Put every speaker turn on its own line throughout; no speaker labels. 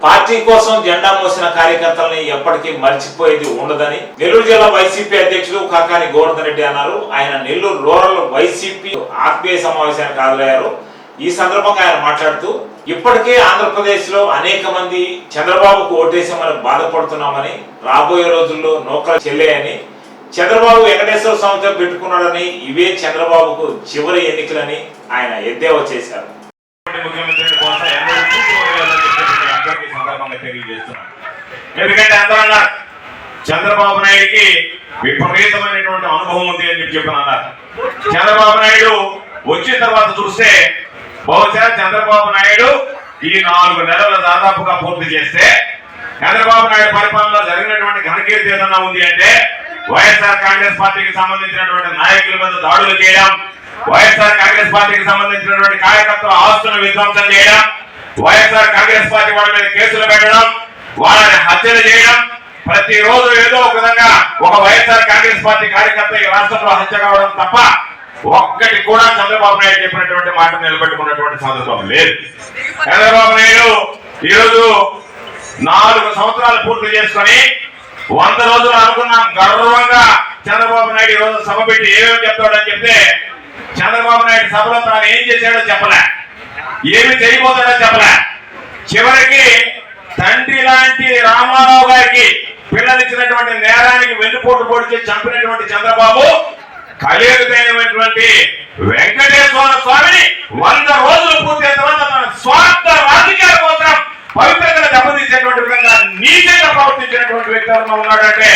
Party కోసం జెండా మోసిన కార్యకర్తలని ఎప్పటికీ మర్చిపోయేది ఉండదని నెల్లూరు జిల్లా వైసీపీ అధ్యక్షులు కాకాని గోవర్ధన్ రెడ్డి అన్నారు. ఆయన నెల్లూరు రూరల్ వైసీపీ ఆర్బీఐ సమావేశానికి హాజరయ్యారు. ఈ సందర్భంగా ఆయన మాట్లాడుతూ ఇప్పటికే ఆంధ్రప్రదేశ్లో అనేక మంది చంద్రబాబుకు ఓటేసామని బాధపడుతున్నామని రాబోయే రోజుల్లో నౌకలు చెల్లేయని చంద్రబాబు వెంకటేశ్వర స్వామితో పెట్టుకున్నాడని ఇవే చంద్రబాబుకు చివరి ఎన్నికలని ఆయన ఎద్దేవా చేశారు.
ముఖ్యమంత్రి కోసం ఎన్నడూ చూసుకోలేదని చెప్పి మీ అందరికీ సందర్భంగా తెలియజేస్తున్నాను ఎందుకంటే అందరూ అన్నారు చంద్రబాబు నాయుడికి విపరీతమైనటువంటి అనుభవం ఉంది అని చెప్పి చెప్పని అన్నారు. చంద్రబాబు నాయుడు వచ్చిన తర్వాత చూస్తే బహుశా చంద్రబాబు నాయుడు ఈ నాలుగు నెలల దాదాపుగా పూర్తి చేస్తే చంద్రబాబు నాయుడు పరిపాలనలో జరిగినటువంటి ఘనకీర్తి ఏదన్నా ఉంది అంటే వైఎస్ఆర్ కాంగ్రెస్ పార్టీకి సంబంధించినటువంటి నాయకుల మీద దాడులు చేయడం వైఎస్ఆర్ కాంగ్రెస్ పార్టీకి సంబంధించినటువంటి కార్యకర్తల ఆస్తులను విధ్వంసం చేయడం వైఎస్ఆర్ కాంగ్రెస్ పార్టీ వాళ్ళ మీద కేసులు పెట్టడం వాళ్ళని హత్యలు చేయడం ప్రతిరోజు ఏదో ఒక విధంగా ఒక వైఎస్ఆర్ కాంగ్రెస్ పార్టీ కార్యకర్త ఈ రాష్ట్రంలో హత్య కావడం తప్ప ఒక్కటి కూడా చంద్రబాబు నాయుడు చెప్పినటువంటి మాట నిలబెట్టుకున్నటువంటి సందర్భం లేదు. చంద్రబాబు నాయుడు ఈరోజు నాలుగు సంవత్సరాలు పూర్తి చేసుకొని వంద రోజులు అనుకున్నాం. గర్వంగా చంద్రబాబు నాయుడు ఈ రోజు సభ పెట్టి ఏమేమి చెప్తాడని చెప్తే చంద్రబాబు నాయుడు సభలో తాను ఏం చేశాడో చెప్పలే. ఏమి చేయబోతాడో చెప్పలే. చివరికి తండ్రి లాంటి రామారావు గారికి పిల్లలిచ్చినటువంటి నేరానికి వెన్నుపోటు పొడిచి చంపినటువంటి చంద్రబాబు కలియుగమైనటువంటి వెంకటేశ్వర స్వామిని వంద రోజులు పూర్తయిన తర్వాత తన స్వార్థ రాజకీయాల కోసం పవిత్రంగా దెబ్బతీసేటువంటి విధంగా నీతిగా ప్రవర్తించినటువంటి వ్యక్తి ఎవరైనా ఉన్నాడంటే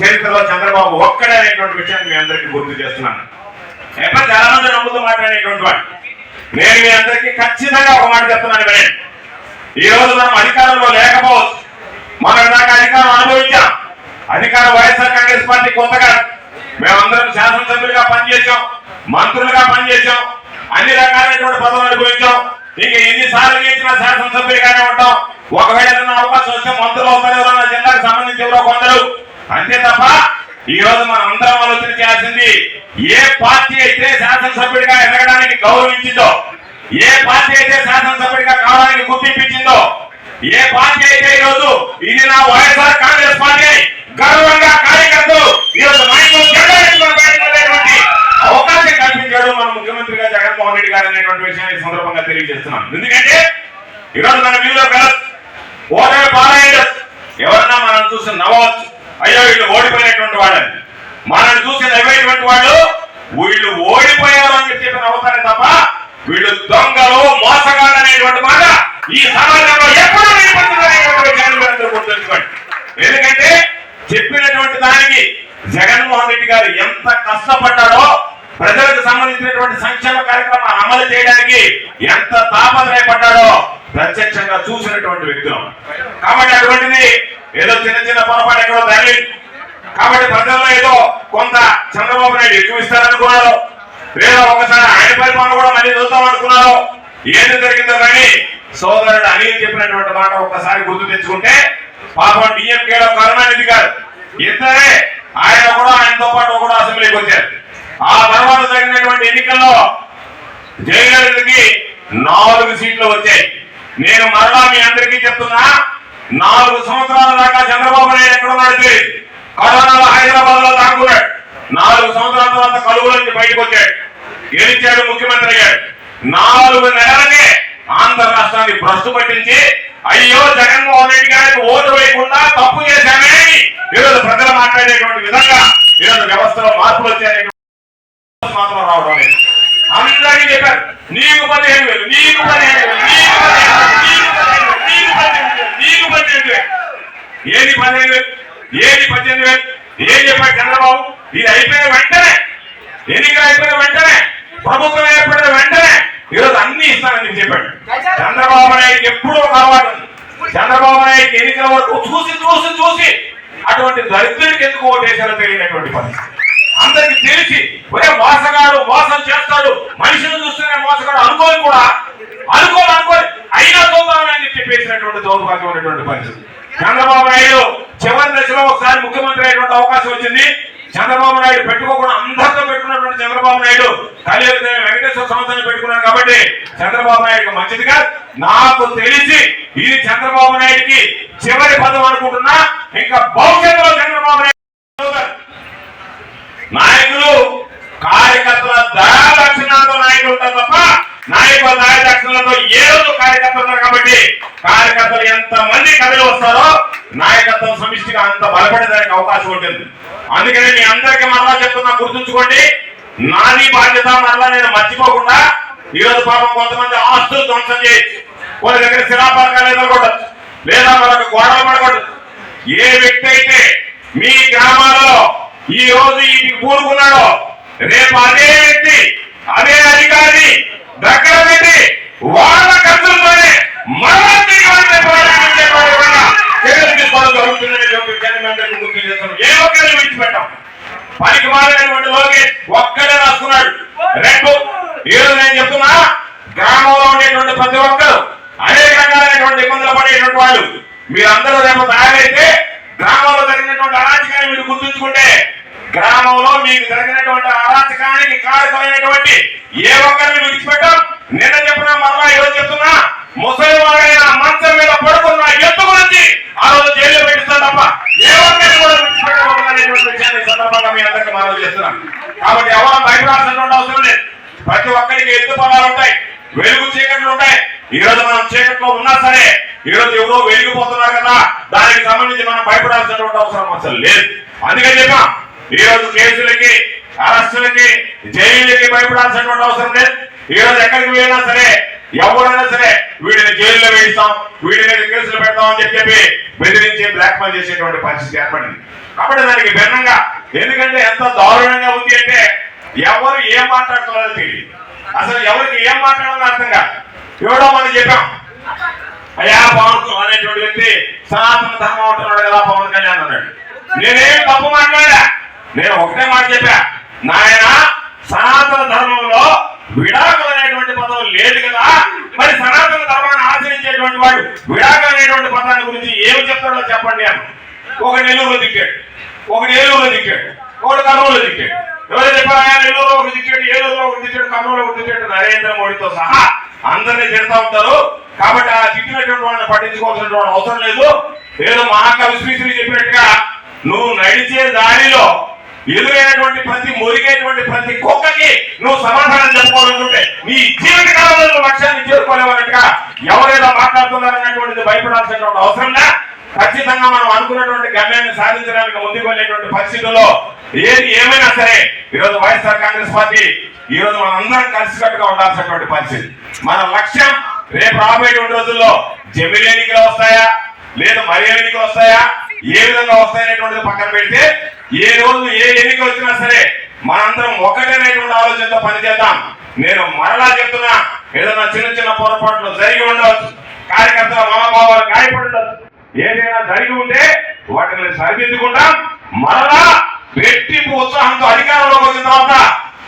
చరిత్రలో చంద్రబాబు ఒక్కడే అనేటువంటి విషయాన్ని మీ అందరికీ గుర్తు చేస్తున్నాను. ఎక్కడ చాలా మంది నమ్ముతూ మాట్లాడేటువంటి వాడు. నేను మీ అందరికీ ఖచ్చితంగా ఒక మాట చెప్తున్నాను వినండి. ఈ రోజు మనం అధికారంలో లేకపోవచ్చు. మనం దాకా అధికారం అనుభవించాం. అధికారం వైఎస్ఆర్ కాంగ్రెస్ పార్టీ కొత్తగా మేమందరం శాసనసభ్యులుగా పనిచేసాం మంత్రులుగా పనిచేసాం అన్ని రకాలైనటువంటి పదవులు అనుభవించాం. ఇంకా ఎన్నిసార్లు గెలిచినా శాసనసభ్యులుగానే ఉంటాం. ఒకవేళ ఏదైనా అవకాశం వస్తే మంత్రులు అవుతారు జిల్లాకు సంబంధించి ఎవరో కొందరు. అంతే తప్ప ఈ రోజు మనం అందరం ఆలోచన చేయాల్సింది ఏ పార్టీ అయితే శాసనసభ్యుడిగా ఎదగడానికి గౌరవించిందో ఏ పార్టీ అయితే శాసనసభ్యుడిగా కావడానికి గుర్తింపించిందో ఏ పార్టీ అయితే ఈ రోజు ఇది నా వైఎస్ఆర్ కాంగ్రెస్ పార్టీ గర్వంగా కార్యకర్తలు ఈరోజు రోజు నాయకులు అవకాశం కల్పించాడు మన ముఖ్యమంత్రిగా జగన్మోహన్ రెడ్డి గారు అనేటువంటి విషయాన్ని సందర్భంగా తెలియజేస్తున్నాం ఎందుకంటే ఈరోజు మన వీధిలో వెళ్ళచ్చు ఓటమి పాలయ్యదు ఎవరన్నా మనం చూసి నవ్వచ్చు అయ్యో వీళ్ళు ఓడిపోయినటువంటి వాళ్ళని మనల్ని చూసి వాళ్ళు వీళ్ళు ఓడిపోయారని అని చెప్పి నవ్వుతారే తప్ప వీళ్ళు దొంగలు మోసగాళ్ళు అనేటువంటి మాట ఈ సమాజంలో ఎప్పుడూ గుర్తుంచుకోండి. ఎందుకంటే చెప్పినటువంటి దానికి జగన్మోహన్ రెడ్డి గారు ఎంత కష్టపడ్డాడో ప్రజలకు సంబంధించినటువంటి సంక్షేమ కార్యక్రమం అమలు చేయడానికి ఎంత తాపత్రయపడ్డాడో ప్రత్యక్షంగా చూసినటువంటి వ్యక్తులు. కాబట్టి అటువంటిది ఏదో చిన్న చిన్న పొరపాటు ఎక్కడో తగిలి కాబట్టి ప్రజల్లో ఏదో కొంత చంద్రబాబు నాయుడు ఎక్కువ ఇస్తారనుకున్నారు. లేదా ఒకసారి ఆయన పరిపాలన కూడా మళ్ళీ చూద్దాం అనుకున్నారు. ఏది జరిగిందో కానీ సోదరుడు అనిల్ చెప్పినటువంటి మాట ఒకసారి గుర్తు తెచ్చుకుంటే పాపం డిఎంకేలో కరుణానిధి గారు. ఇద్దరే ఆయన కూడా ఆయనతో పాటు కూడా అసెంబ్లీకి వచ్చారు. ఆ తర్వాత జరిగినటువంటి ఎన్నికల్లో జయలలితకి నాలుగు సీట్లు వచ్చాయి. నేను మరలా మీ అందరికీ చెప్తున్నా నాలుగు సంవత్సరాల దాకా చంద్రబాబు నాయుడు ఎక్కడ ఉన్నాడు తెలియదు కరోనాలో హైదరాబాద్లో దాక్కున్నాడు. నాలుగు సంవత్సరాల తర్వాత కలుగు నుంచి బయటకు వచ్చాడు. గెలిచాడు ముఖ్యమంత్రి అయ్యాడు. నాలుగు నెలలకే ఆంధ్ర రాష్ట్రాన్ని భ్రష్టు పట్టించి అయ్యో జగన్మోహన్ రెడ్డి గారికి ఓటు వేయకుండా తప్పు చేశామే ఈరోజు ప్రజలు మాట్లాడేటువంటి విధంగా ఈరోజు వ్యవస్థలో మార్పులు వచ్చాయనే మాత్రం రావడం లేదు. అందరికీ చెప్పారు నీకు పదిహేను వేలు నీకు పదిహేను వేలు నీకు పదిహేను వేలు నీకు పదిహేను వేలు నీకు పదిహేను వేలు. ఏది పదిహేను వేలు? ఏది పద్దెనిమిది వేలు? ఏం చెప్పాడు చంద్రబాబు? ఇది అయిపోయిన వెంటనే ఎన్నికలు అయిపోయిన వెంటనే ప్రభుత్వం ఏర్పడిన వెంటనే ఈరోజు అన్ని ఇస్తానని చెప్పాడు. చంద్రబాబు నాయుడు ఎప్పుడూ ఒక అలవాటు చంద్రబాబు నాయుడు ఎన్నికల వరకు చూసి చూసి చూసి అటువంటి దరిద్రుడికి ఎందుకు ఓటేశారో తెలియనటువంటి పరిస్థితి. అందరికి తెలిసి ఒరే మోసగాడు మోసం చేస్తాడు మనిషిని చూస్తేనే మోసగాడు అనుకోని కూడా అనుకోని అనుకోని అయినా చూద్దామని చెప్పేసినటువంటి దౌర్భాగ్యమైనటువంటి పరిస్థితి. చంద్రబాబు నాయుడు చివరి దశలో ఒకసారి ముఖ్యమంత్రి అయినటువంటి అవకాశం వచ్చింది. చంద్రబాబు నాయుడు పెట్టుకోకుండా అందరితో పెట్టుకున్నటువంటి చంద్రబాబు నాయుడు కలియుగ వెంకటేశ్వర సంస్థను పెట్టుకున్నాడు కాబట్టి చంద్రబాబు నాయుడు మంచిదిగా నాకు తెలిసి ఇది చంద్రబాబు నాయుడికి చివరి పదం అనుకుంటున్నా. ఇంకా భవిష్యత్తులో చంద్రబాబు నాయుడు నాయకులు కార్యకర్తల దయాదక్షిణాలతో నాయకులు ఉంటారు తప్ప నాయకుల నాయకత్వంలో ఏ రోజు కార్యకర్తలు ఉన్నారు కాబట్టి కార్యకర్తలు ఎంత మంది కదిలి వస్తారో నాయకత్వం సమిష్టిగా అంత బలపడేదానికి అవకాశం ఉంటుంది. అందుకని మీ అందరికీ మరలా చెప్తున్నా గుర్తుంచుకోండి. నాది బాధ్యత మరలా నేను మర్చిపోకుండా ఈ రోజు పాపం కొంతమంది ఆస్తులు ధ్వంసం చేయొచ్చు. కొన్ని దగ్గర శిలాపలకాలు ఎదుర్కొట్టచ్చు లేదా మరొక గోడలు పడకూడదు ఏ వ్యక్తి అయితే మీ గ్రామాలలో ఈ రోజు ఇంటికి కూరుకున్నాడో రేపు అదే వ్యక్తి అదే అధికారి దగ్గర పెట్టి వాళ్ళ ఖర్చులతోనే మరలా తిరిగి వచ్చే తీసుకోవడం జరుగుతుందని ఏ ఒక్కరిని విడిచిపెట్టాం. పనికి మారినటువంటి లోకేష్ ఒక్కడే రాసుకున్నాడు. రెండు నేను చెప్తున్నా గ్రామంలో ఉండేటువంటి ప్రతి ఒక్కరు అనేక రకాలైనటువంటి ఇబ్బందులు పడేటువంటి వాళ్ళు. మీరందరూ రేపు తయారైతే గ్రామంలో జరిగినటువంటి అరాచకాన్ని మీరు గుర్తుంచుకుంటే గ్రామంలో మీకు జరిగినటువంటి అరాచకానికి కారకమైనటువంటి ఏ ఒక్కరిని విడిచిపెట్టాం? నిన్న చెప్పినా మరలా ఈరోజు చెప్తున్నా ముసలి వారైన మంచం మీద పడుకున్న ఎత్తు గురించి ఆ రోజు జైలు పెట్టిస్తాం తప్ప ఏ ఒక్కరిని కూడా విడిచిపెట్టకూడదనేటువంటి విషయాన్ని సందర్భంగా మీ అందరికీ మనం చేస్తున్నాం. కాబట్టి ఎవరు భయపడాల్సినటువంటి అవసరం లేదు. ప్రతి ఒక్కరికి ఎత్తు పొలాలు ఉంటాయి వెలుగు చీకట్లు ఉంటాయి. ఈ రోజు మనం చీకట్లో ఉన్నా సరే ఈ రోజు ఎవరో వెలిగిపోతున్నారు కదా దానికి సంబంధించి మనం భయపడాల్సినటువంటి అవసరం అసలు లేదు. అందుకని చెప్పాం ఈ రోజు కేసులకి అరెస్టులకి జైలుకి భయపడాల్సినటువంటి అవసరం లేదు. ఈ రోజు ఎక్కడికి వెళ్ళినా సరే ఎవరైనా సరే వీడిని జైల్లో వేయిస్తాం వీడి మీద కేసులు పెడతాం అని చెప్పి బెదిరించి బ్లాక్మెయిల్ చేసేటువంటి పరిస్థితి ఏర్పడింది. కాబట్టి దానికి భిన్నంగా ఎందుకంటే ఎంత దారుణంగా ఉంది అంటే ఎవరు ఏం మాట్లాడుతున్నారో తెలియదు. అసలు ఎవరికి ఏం మాట్లాడాలో అర్థం కాదు. ఎవడో మనం చెప్పాం. అయ్యా పవన్ అనేటువంటి వ్యక్తి సనాతన ధర్మం ఉంటున్నాడు కదా పవన్ కళ్యాణ్ అన్నాడు. నేనేం తప్పు మాట్లాడా? నేను ఒకటే మాట చెప్పా. నాయన సనాతన ధర్మంలో విడాకులు అనేటువంటి పదం లేదు కదా. మరి సనాతన ధర్మాన్ని ఆచరించేటువంటి వాడు విడాకులు అనేటువంటి పదాన్ని గురించి ఏమి చెప్తాడో చెప్పండి అని ఒక నెల్లూరులో దిక్కాడు ఒక నెల్లూరులో దిక్కాడు ఒకటి కర్నూలులో దిక్కాడు ఎవరు చెప్పారా నెల్లూరులో ఒకటి దిక్కాడు ఏలూరులో ఒకటి దిక్కాడు కర్నూలులో ఒకటి దిక్కాడు నరేంద్ర మోడీతో సహా అందరినీ తిడతా ఉంటారు. కాబట్టి ఆ తిట్టినటువంటి వాళ్ళని పట్టించుకోవాల్సినటువంటి అవసరం లేదు. ఏదో మహాకవి శ్రీశ్రీ చెప్పినట్టుగా నువ్వు నడిచే దారిలో ఎదురైనటువంటి ప్రతి మురిగేటువంటి ప్రతి కుక్కకి నువ్వు సమాధానం చెప్పుకోవాలనుకుంటే నీ జీవిత కాలంలో నువ్వు లక్ష్యాన్ని చేరుకోలేవన్నట్టుగా ఎవరైనా మాట్లాడుతున్నారనేటువంటిది భయపడాల్సినటువంటి అవసరం లే ఖచ్చితంగా మనం అనుకున్నటువంటి గమ్యాన్ని సాధించడానికి ముందుకు వెళ్ళేటువంటి పరిస్థితుల్లో ఏది ఏమైనా సరే ఈరోజు వైఎస్ఆర్ కాంగ్రెస్ పార్టీ ఈ రోజు మనం అందరం కలిసికట్టుగా ఉండాల్సినటువంటి పరిస్థితి. మన లక్ష్యం రేపు రాబోయేటువంటి రోజుల్లో జమిలి ఎన్నికలు వస్తాయా? లేదా మరి ఎన్నికలు వస్తాయా? ఏ విధంగా వస్తాయనేటువంటిది పక్కన పెడితే ఏ రోజు ఏ ఎన్నిక వచ్చినా సరే మనందరం ఒకటేనటువంటి ఆలోచనతో పనిచేద్దాం. నేను మరలా చెప్తున్నా ఏదైనా చిన్న చిన్న పొరపాట్లు జరిగి ఉండవచ్చు. కార్యకర్తల మనోభావాలు గాయపడి ఉండవచ్చు. ఏదైనా జరిగి ఉంటే వాటిని సరిదిద్దుకుంటాం. మరలా రెట్టింపు ఉత్సాహంతో అధికారంలోకి వచ్చిన తర్వాత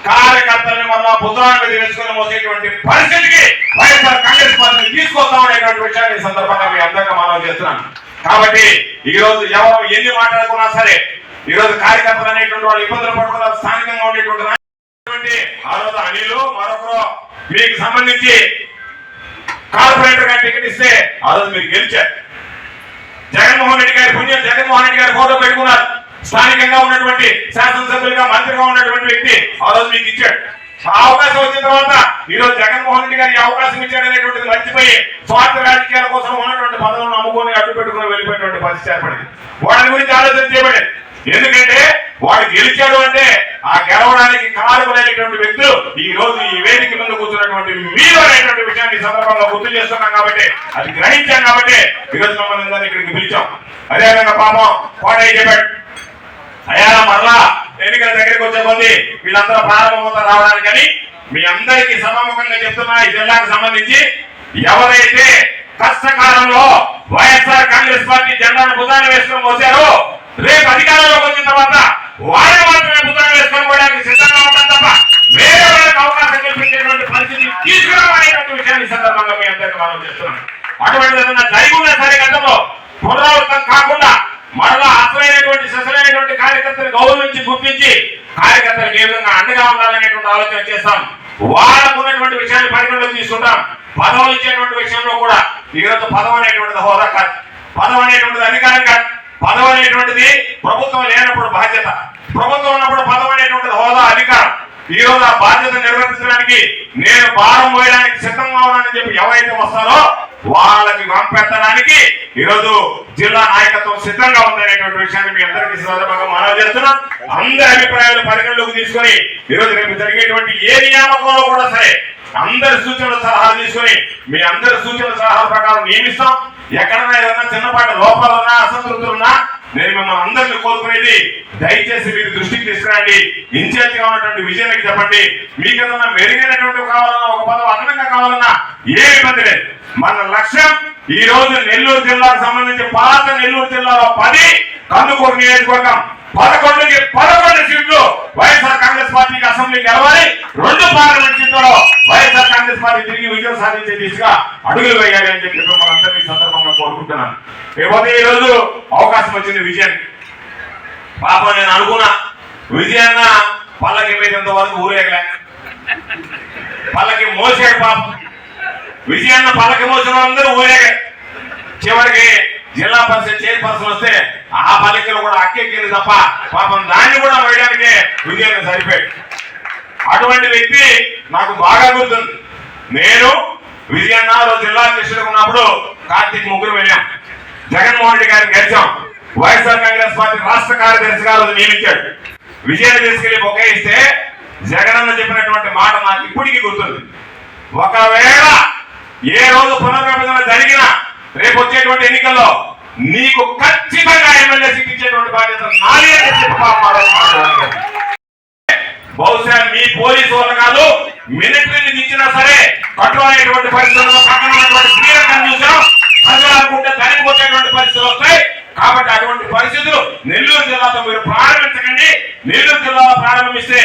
కార్యకర్తల్ని మరలా భుజాల మీద వచ్చేటువంటి మోసేటువంటి పరిస్థితికి వైఎస్ఆర్ కాంగ్రెస్ పార్టీని తీసుకొస్తామనేటువంటి విషయాన్ని ఈ సందర్భంగా మీ అందరికీ మనం చేస్తున్నాను. కాబట్టి ఈ రోజు ఎవరు ఎన్ని మాట్లాడుకున్నా సరే ఈ రోజు కార్యకర్తలు అనేటువంటి వాళ్ళు ఇబ్బందులు పడుతున్నారు స్థానికంగా ఉండేటువంటి నాయకులు ఆ రోజు అనిలు మరొకరు మీకు సంబంధించి కార్పొరేటర్ గారు టికెట్ ఇస్తే ఆ రోజు మీరు గెలిచారు. జగన్మోహన్ రెడ్డి గారి పుణ్యం జగన్మోహన్ రెడ్డి గారి ఫోటో పెట్టుకున్నారు. స్థానికంగా ఉన్నటువంటి శాసనసభ్యులుగా మంత్రిగా ఉన్నటువంటి వ్యక్తి ఆ రోజు మీకు ఇచ్చాడు. ఆ అవకాశం వచ్చిన తర్వాత ఈ రోజు జగన్మోహన్ రెడ్డి గారు ఈ అవకాశం ఇచ్చాడు అనేటువంటిది మర్చిపోయి స్వార్థ రాజకీయాల కోసం ఉన్నటువంటి పదవులను అమ్ముకొని అడ్డు పెట్టుకుని వెళ్ళిపోయినటువంటి పరిస్థితి ఏర్పడింది. వాడి గురించి ఆలోచన చేయబడేది. ఎందుకంటే వాడు గెలిచాడు అంటే ఆ గెలవడానికి కారకులైనటువంటి వ్యక్తులు ఈ రోజు ఈ వేదిక మీద కూర్చున్నటువంటి మీరు అనేటువంటి విషయాన్ని ఈ సందర్భంగా గుర్తు చేస్తున్నాం కాబట్టి అది గ్రహించాం కాబట్టి ఈరోజు మమ్మల్ని అందరినీ ఇక్కడికి పిలిచాం. అదేవిధంగా పాపం కోటయ్య చెప్పాడు అయ్యా మరలా? ఎన్నికల దగ్గరికి వచ్చే కొద్ది వీళ్ళందరూ ప్రారంభమవుతా రావడానికని మీ అందరికీ సమముఖంగా చెప్తున్నా ఈ జిల్లాకు సంబంధించి ఎవరైతే కష్టకాలంలో వైఎస్ఆర్ కాంగ్రెస్ పార్టీ జెండాను భుజాన వేసుకొని వచ్చారో రేపు అధికారంలోకి వచ్చిన తర్వాత వారే మాత్రమే భుజాన వేసుకొని పోవడానికి సిద్ధంగా ఉంటారు తప్ప వేరే వాళ్ళకి అవకాశం కల్పించేటువంటి పరిస్థితి తీసుకురావాలనేటువంటి విషయాన్ని సందర్భంగా మీ అందరికీ మనం చేస్తున్నాం అటువంటి ఏదైనా జరిగి ఉన్నా సరే గతంలో పునరావృతం కాకుండా మరలా అసలైనటువంటి ససలైనటువంటి కార్యకర్తలు గౌరవించి గుర్తించి కార్యకర్తలకు ఏ విధంగా అండగా ఉండాలనేటువంటి ఆలోచన చేస్తాం. వాళ్ళకు ఉన్నటువంటి విషయాన్ని పరిగణలోకి తీసుకుంటాం. పదవులు ఇచ్చేటువంటి విషయంలో కూడా ఈరోజు పదం అనేటువంటిది హోదా కాదు. పదం అనేటువంటిది అధికారం కాదు. పదవి అనేటువంటిది ప్రభుత్వం లేనప్పుడు బాధ్యత. ప్రభుత్వం ఉన్నప్పుడు పదవి అనేటువంటిది హోదా అధికారం. ఈ రోజు ఆ బాధ్యత నిర్వర్తించడానికి నేను భారం పోయడానికి సిద్ధంగా ఉన్నానని చెప్పి ఎవరైతే వస్తారో వాళ్ళకి పంపెత్తడానికి ఈరోజు జిల్లా నాయకత్వం సిద్ధంగా ఉందనేటువంటి విషయాన్ని మీ అందరికీ సందర్భంగా మనవి చేస్తున్నాం. అందరి అభిప్రాయాలు పరిగణలోకి తీసుకొని ఈరోజు రేపు జరిగేటువంటి ఏ నియామకంలో కూడా సరే అందరి సూచనలు సలహాలు తీసుకొని మీ అందరి సూచనల సలహాల ప్రకారం నియమిస్తాం. ఎక్కడన్నా ఏదైనా చిన్నపాటి లోపాలున్నా అసంతృప్తులున్నా నేను మిమ్మల్ని అందరినీ కోరుకునేది దయచేసి మీరు దృష్టికి తీసుకురండి. ఇన్ఛార్జ్గా ఉన్నటువంటి విజయానికి చెప్పండి. మీకు ఏదన్నా మెరుగైనటువంటి కావాలన్నా ఒక పదం అదనంగా కావాలన్నా ఏ ఇబ్బంది లేదు. మన లక్ష్యం ఈ రోజు నెల్లూరు జిల్లాకు సంబంధించి పాత నెల్లూరు జిల్లాలో పది కందుకూరు నియోజకవర్గం. పదకొండుకి పదకొండు సీట్లు వైఎస్ఆర్ కాంగ్రెస్ పార్టీకి అసెంబ్లీ గెలవాలి. రెండు పార్లమెంట్ సీట్లలో వైఎస్ఆర్ కాంగ్రెస్ పార్టీ తిరిగి విజయం సాధించే దిశగా అడుగులు వేయాలి అని చెప్పి మిమ్మల్ని అందరినీ సందర్భంగా కోరుకుంటున్నాను. లేకపోతే ఈ రోజు అవకాశం వచ్చింది విజయానికి. పాపం నేను అనుకున్నా విజయన్న పల్లకి పోయినంత వరకు ఊరేగలే. పల్లకి మోసాడు పాపం. విజయన్న పల్లకి మోసిన అందరూ ఊరేగా. చివరికి జిల్లా పరిషత్ చైర్పర్సన్ వస్తే ఆ పలికలు కూడా అక్కెక్కింది తప్ప పాపం దాన్ని కూడా వేయడానికి విజయన్న సరిపోయాడు అటువంటి వ్యక్తి నాకు బాగా గుర్తుంది. నేను విజయన్న జిల్లా అధ్యక్షుడు ఉన్నప్పుడు కార్తీక్ ముగ్గురు వెళ్ళాం. జగన్మోహన్ రెడ్డి గారిని గెలిచాం. వైఎస్ఆర్ కాంగ్రెస్ పార్టీ రాష్ట్ర కార్యదర్శిగా ఆ రోజు నియమించాడు. విజయాన్ని తీసుకెళ్ళి బొకే ఇస్తే జగనన్న చెప్పినటువంటి మాట నాకు ఇప్పటికీ గుర్తుంది. ఒకవేళ ఏ రోజు పునర్విభజన జరిగినా రేపు వచ్చేటువంటి ఎన్నికల్లో నీకు కట్ ఎమ్మెల్యే సీట్ బాధ్యత నాది అని చెప్పి బహుశా మీ పోలీసు వాళ్ళు కాదు మిలిటరీని దించినా సరే కట్టు పరిస్థితుల్లో పక్కన ఉన్నటువంటి స్త్రీలను చూసాం. ప్రజలు అనుకుంటే తరిగి పరిస్థితులు వస్తాయి. కాబట్టి అటువంటి పరిస్థితులు నెల్లూరు జిల్లాతో మీరు ప్రారంభించకండి. నెల్లూరు జిల్లాలో ప్రారంభిస్తే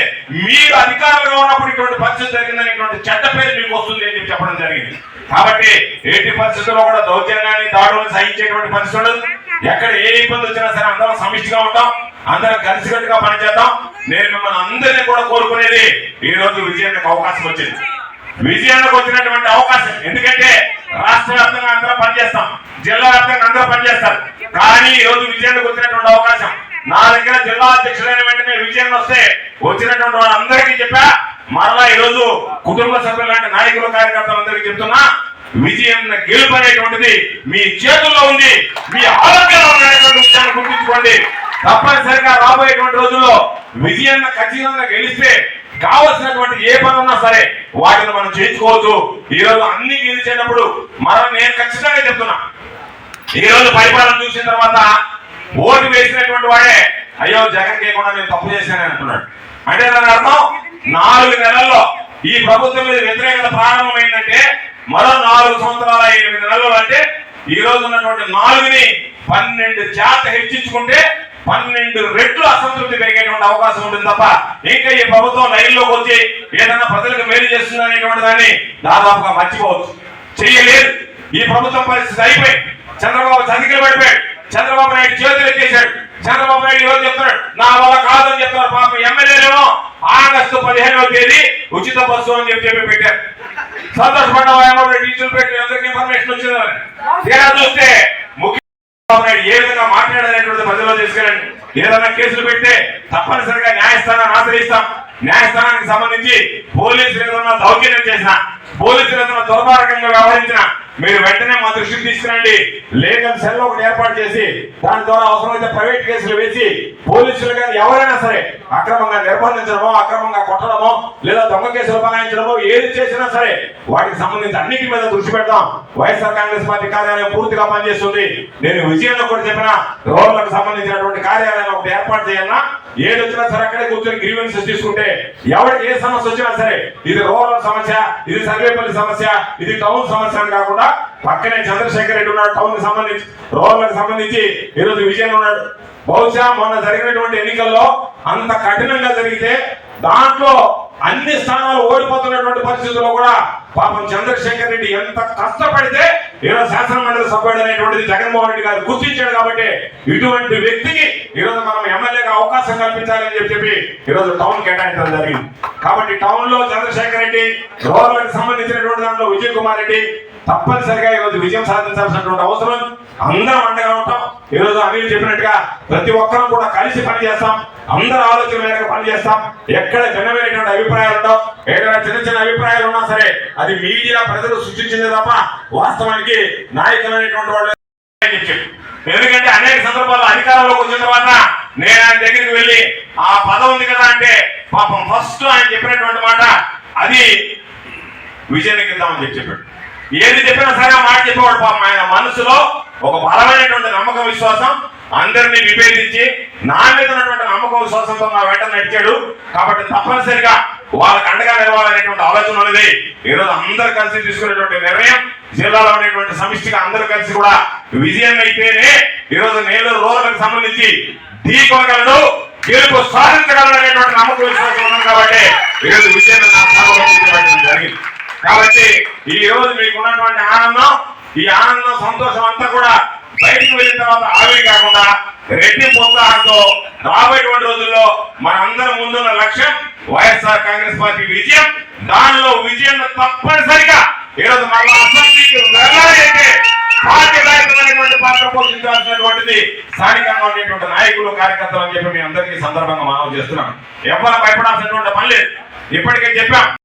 మీరు అధికారంలో ఉన్నప్పుడు ఇటువంటి పరిస్థితి జరిగిందనేటువంటి చెడ్డ పేరు మీకు వస్తుంది అని చెప్పడం జరిగింది. కాబట్టి ఎట్టి పరిస్థితుల్లో కూడా దౌర్జన్యాన్ని దాడులను సహించేటువంటి పరిస్థితి ఉండదు. ఎక్కడ ఏ ఇబ్బంది వచ్చినా సరే అందరం సమిష్టిగా ఉంటాం. అందరం కలిసికట్టుగా పనిచేద్దాం. నేను మిమ్మల్ని అందరినీ కూడా కోరుకునేది ఈ రోజు విజయానికి అవకాశం వచ్చింది. విజయానికి వచ్చినటువంటి అవకాశం. ఎందుకంటే రాష్ట్ర వ్యాప్తంగా అందరం పనిచేస్తాం. జిల్లా వ్యాప్తంగా అందరూ పనిచేస్తారు. కానీ ఈ రోజు విజయానికి వచ్చినటువంటి అవకాశం. నా దగ్గర జిల్లా అధ్యక్షుడైన వెంటనే విజయం వస్తే వచ్చినటువంటి వాళ్ళందరికీ చెప్పా. మరలా ఈ రోజు కుటుంబ సభ్యులు లాంటి నాయకులు కార్యకర్తలందరికీ చెప్తున్నా. విజయం గెలుపు అనేటువంటిది మీ చేతుల్లో ఉంది. మీ ఆరోగ్యంలో ఉన్నటువంటి విషయాన్ని గుర్తుంచుకోండి. తప్పనిసరిగా రాబోయేటువంటి రోజుల్లో విజయాన్ని ఖచ్చితంగా గెలిస్తే కావలసినటువంటి ఏ పని ఉన్నా సరే వాటిని మనం చేయించుకోవచ్చు. ఈ రోజు అన్ని గెలిచేటప్పుడు మనం నేను ఖచ్చితంగా చెప్తున్నా. ఈ రోజు పరిపాలన చూసిన తర్వాత ఓటు వేసినటువంటి వాడే అయ్యో జగన్ కేకుండా నేను తప్పు చేశానని అంటున్నాడు. అంటే దాని అర్థం నాలుగు నెలల్లో ఈ ప్రభుత్వం మీద వ్యతిరేకత ప్రారంభమైందంటే మరో నాలుగు సంవత్సరాల ఎనిమిది నెలలు అంటే ఈ రోజు ఉన్నటువంటి నాలుగుని పన్నెండు చేత హెచ్చించుకుంటే పన్నెండు రెట్లు అసంతృప్తి పెరిగేటువంటి అవకాశం ఉంటుంది తప్ప ఇంకా ఈ ప్రభుత్వం లైన్లోకి వచ్చి ఏదైనా ప్రజలకు మేలు చేస్తుంది అనేటువంటి దాన్ని దాదాపుగా మర్చిపోవచ్చు. చెయ్యలేదు. ఈ ప్రభుత్వం పరిస్థితి అయిపోయి చంద్రబాబు చదికి పడిపోయాడు. చంద్రబాబు నాయుడు చేతులు ఎత్తేసాడు చంద్రబాబు నాయుడు ఈరోజు చెప్తున్నాడు నా వల్ల కాదని చెప్తున్నారు పాపం ఎమ్మెల్యేలేమో ఆగస్టు పదిహేనవ తేదీ ఉచిత బస్సు అని చెప్పి చెప్పి పెట్టారు. సంతోషపడ్డ డీజిల్ పెట్టి అందరికి ఇన్ఫర్మేషన్ వచ్చిందని. తీరా చూస్తే ముఖ్య ఏ విధంగా మాట్లాడాలనేటువంటి ప్రజల్లో తీసుకెళ్ళండి. ఏదైనా కేసులు పెడితే తప్పనిసరిగా న్యాయస్థానాన్ని ఆశ్రయిస్తాం. న్యాయస్థానానికి సంబంధించి పోలీసులు ఏదైనా దౌర్జన్యం చేసినా పోలీసులు ఏదైనా దుర్మార్గంగా వ్యవహరించినా మీరు వెంటనే మా దృష్టికి తీసుకురండి. లీగల్ సెల్ ఒకటి ఏర్పాటు చేసి దాని ద్వారా అవసరమైతే ప్రైవేట్ కేసులు వేసి పోలీసులు కానీ ఎవరైనా సరే అక్రమంగా నిర్బంధించడమో అక్రమంగా కొట్టడమో లేదా దొంగ కేసులు బనాయించడమో ఏది చేసినా సరే వాటికి సంబంధించి అన్నిటి మీద దృష్టి పెడతాం. వైఎస్ఆర్ కాంగ్రెస్ పార్టీ కార్యాలయం పూర్తిగా పనిచేస్తుంది. నేను విజయంలో కూడా చెప్పిన రోడ్లకు సంబంధించినటువంటి కార్యాలయం ఒకటి ఏర్పాటు చేయాలన్నా ఏది వచ్చినా సరే అక్కడే కూర్చొని గ్రీవెన్సెస్ తీసుకుంటే ఎవరికి ఏ సమస్య వచ్చినా సరే ఇది రూరల్ సమస్య ఇది సర్వేపల్లి సమస్య ఇది టౌన్ సమస్య అని కాకుండా పక్కనే చంద్రశేఖర్ రెడ్డి ఉన్నాడు టౌన్కి సంబంధించి రూరల్ సంబంధించి ఈరోజు విజయన్ ఉన్నాడు. బహుశా మొన్న జరిగినటువంటి ఎన్నికల్లో అంత కఠినంగా జరిగితే దాంట్లో అన్ని స్థానాలు ఓడిపోతున్నటువంటి పరిస్థితుల్లో కూడా పాపం చంద్రశేఖర్ రెడ్డి ఎంత కష్టపడితే ఈరోజు శాసనమండలి సభ్యుడు అనేటువంటిది జగన్మోహన్ రెడ్డి గారు గుర్తించాడు కాబట్టి ఇటువంటి వ్యక్తికి ఈరోజు మనం ఎమ్మెల్యేగా అవకాశం కల్పించాలని చెప్పి చెప్పి ఈరోజు టౌన్ కేటాయించడం జరిగింది. కాబట్టి టౌన్లో చంద్రశేఖర్ రెడ్డి గౌరవానికి సంబంధించినటువంటి దాంట్లో విజయ్ కుమార్ రెడ్డి తప్పనిసరిగా ఈరోజు విజయం సాధించాల్సినటువంటి అవసరం. అందరం అండగా ఉంటాం. ఈరోజు అనిల్ చెప్పినట్టుగా ప్రతి ఒక్కరం కూడా కలిసి పనిచేస్తాం. అందరి ఆలోచన మేరకు పనిచేస్తాం. ఎక్కడ భిన్నమైనటువంటి అభిప్రాయాలు ఉండవు ఏదైనా చిన్న చిన్న అభిప్రాయాలు ఉన్నా సరే అది మీడియా ప్రజలు సృష్టించింది తప్ప వాస్తవానికి నాయకులు అనేటువంటి వాళ్ళు ఎందుకంటే అనేక సందర్భాల్లో అధికారంలోకి వచ్చిన తర్వాత నేను ఆయన దగ్గరికి వెళ్ళి ఆ పదం ఉంది కదా అంటే పాపం ఫస్ట్ ఆయన చెప్పినటువంటి మాట అది విజయానికి ఇద్దామని చెప్పి చెప్పాడు. ఏది చెప్పినా సరే ఆ మాట చెప్పేవాడు పాపం. ఆయన మనసులో ఒక బలమైనటువంటి నమ్మకం విశ్వాసం అందరినీ విభేదించి నా మీద ఉన్నటువంటి నమ్మకం విశ్వాసంతో నా వెంట నడిచాడు. కాబట్టి తప్పనిసరిగా వాళ్ళకి అండగా నిలవాలనేటువంటి ఆలోచన ఉన్నది. ఈరోజు అందరు కలిసి తీసుకునేటువంటి నిర్ణయం జిల్లాలో ఉండేటువంటి సమిష్టిగా అందరూ కలిసి కూడా విజయం అయితేనే ఈరోజు నేలూరు రోజులకు సంబంధించి ఢీకొనగలడు గెలుపు సాధించగలడు అనేటువంటి నమ్మకం విశ్వాసం ఉన్నది కాబట్టి ఈరోజు విజయం జరిగింది. కాబట్టి ఈ రోజు మీకు ఉన్నటువంటి ఆనందం ఈ ఆనందం సంతోషం అంతా కూడా బయటికి వెళ్ళిన తర్వాత ఆవిరి కాకుండా రెడ్డి ఉత్సాహంతో రాబోయేటువంటి రోజుల్లో మనందరం ముందున్న లక్ష్యం వైఎస్ఆర్ కాంగ్రెస్ పార్టీ విజయం. దానిలో విజయం తప్పనిసరిగా ఈరోజు మళ్ళా అసెంబ్లీకి వెళ్ళాలి అంటే బాధ్యతాయుతమైనటువంటి పాత్ర పోషించాల్సినటువంటిది స్థానికంగా ఉండేటువంటి నాయకులు కార్యకర్తలు అని చెప్పి మీ అందరికీ సందర్భంగా మనం చేస్తున్నాం ఎవరు భయపడాల్సినటువంటి పని లేదు. ఇప్పటికే చెప్పాం.